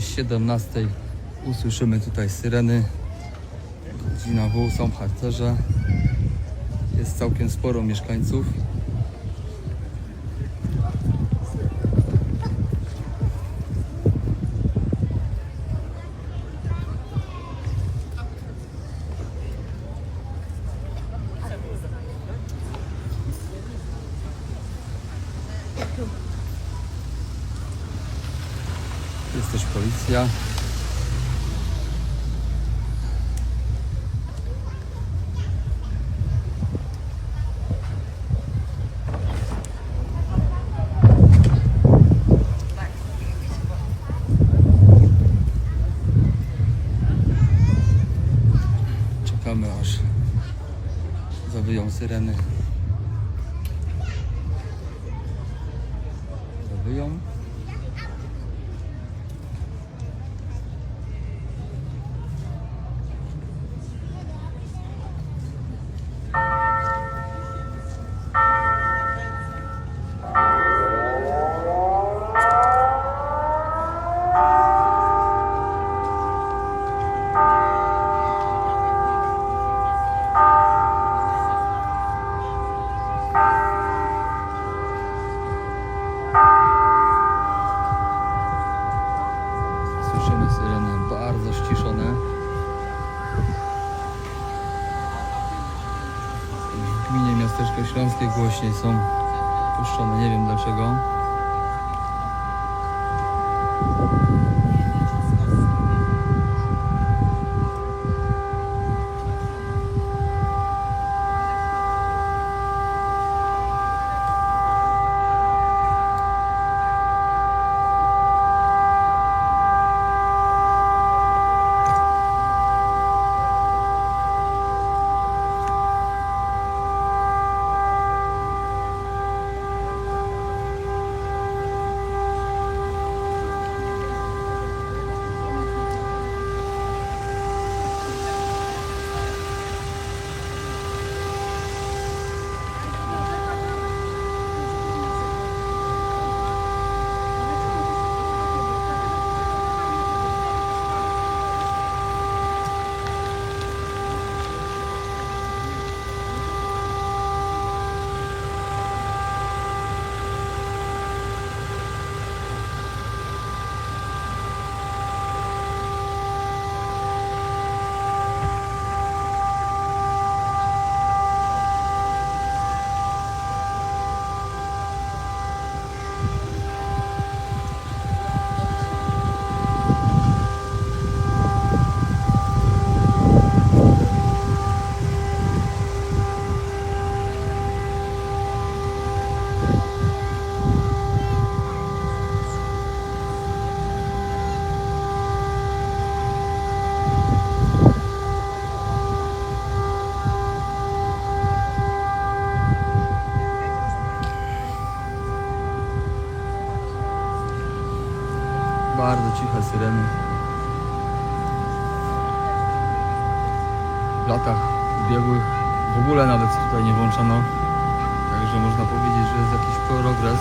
17 usłyszymy tutaj syreny. Godzina W, są harcerze. Jest całkiem sporo mieszkańców. Jest też policja. Czekamy aż zawyją syreny. Zawyją. Miasteczko Śląskie głośniej są puszczone, nie wiem dlaczego. Bardzo ciche syreny. W latach ubiegłych w ogóle nawet tutaj nie włączono. Także można powiedzieć, że jest jakiś progres.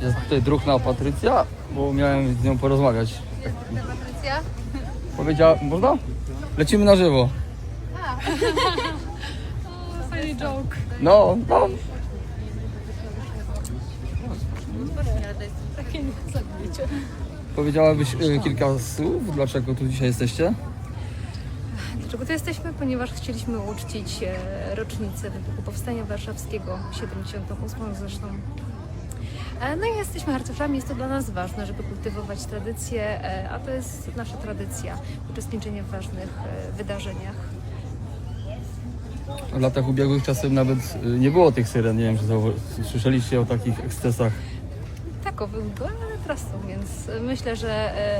Jest tutaj druhna Patrycja, bo miałem z nią porozmawiać. Patrycja? Powiedziała, można? Lecimy na żywo. Funny joke. No, no. Ale to jest Nie, nie zabijecie. Powiedziałabyś e, kilka słów, dlaczego tu dzisiaj jesteście? Dlaczego tu jesteśmy? Ponieważ chcieliśmy uczcić e, rocznicę wybuchu Powstania Warszawskiego, 78 zresztą. E, No i jesteśmy harcerzami, jest to dla nas ważne, żeby kultywować tradycję, e, a to jest nasza tradycja, uczestniczenie w ważnych e, wydarzeniach. W latach ubiegłych czasem nawet nie było tych syren, nie wiem, czy słyszeliście o takich ekscesach. takowych było, są, więc e, myślę, że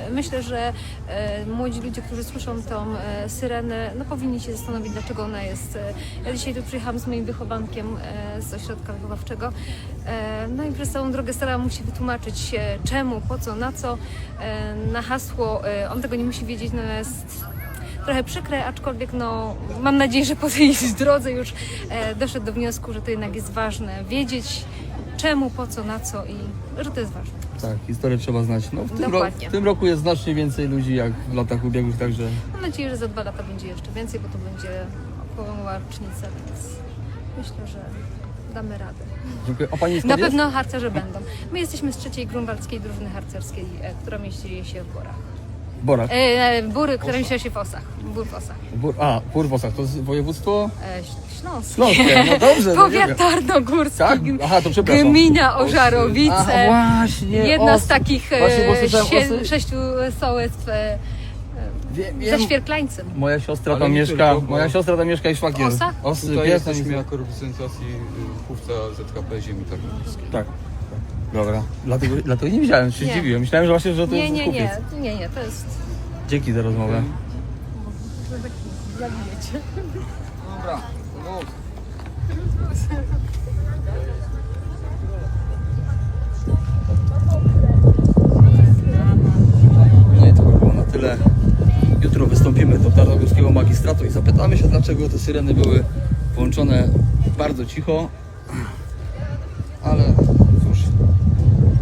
e, myślę, że e, młodzi ludzie, którzy słyszą tą syrenę, no powinni się zastanowić, dlaczego ona jest. Ja dzisiaj tu przyjechałam z moim wychowankiem z ośrodka wychowawczego. No i przez całą drogę starałam mu się wytłumaczyć czemu, po co, na co, na hasło. On tego nie musi wiedzieć, no jest trochę przykre, aczkolwiek no, mam nadzieję, że po tej drodze już doszedł do wniosku, że to jednak jest ważne wiedzieć czemu, po co, na co i że to jest ważne. Tak, historię trzeba znać. No, w, tym ro- Dokładnie. w tym roku jest znacznie więcej ludzi jak w latach ubiegłych, także Mam nadzieję, że za dwa lata będzie jeszcze więcej, bo to będzie około rocznica, więc myślę, że damy radę. dziękuję. A Pani Na skąd jest? pewno harcerze będą. My jesteśmy z trzeciej grunwaldzkiej drużyny harcerskiej, e, która mieści się w Borach. Borak. E, e, Bury, która mieści się w Osach. Bór w Osach. Bur, a, Purwosach, to jest województwo E, Śląskie. Śląskie. No dobrze, no nie wiem. Powiat tarnogórski. Tak? Aha, to przepraszam. Gmina. Ożarowice. A, właśnie, Jedna Osy. z takich e, Właśnie, bo słyszałem sie, Osy. sześciu sołectw e, Wiem, ze wiem. Świerklańcem. Moja siostra Ale tam nie mieszka, tylko, bo- moja siostra tam mieszka i szwagier. Osa? Osy, Tutaj jesteśmy jako reprezentacji y, chówca ZKP Ziemi Tarnowskiej. Tak. Dobra. Dlatego, dlatego nie wiedziałem, się Nie. zdziwiłem. Myślałem, że właśnie, że to Nie, jest nie, kupiec. nie, nie, nie, to jest Dzięki za rozmowę. jak wiecie. Dobra, no. No i to by było na tyle. Jutro wystąpimy do Tarnogórskiego Magistratu i zapytamy się, dlaczego te syreny były włączone bardzo cicho. Ale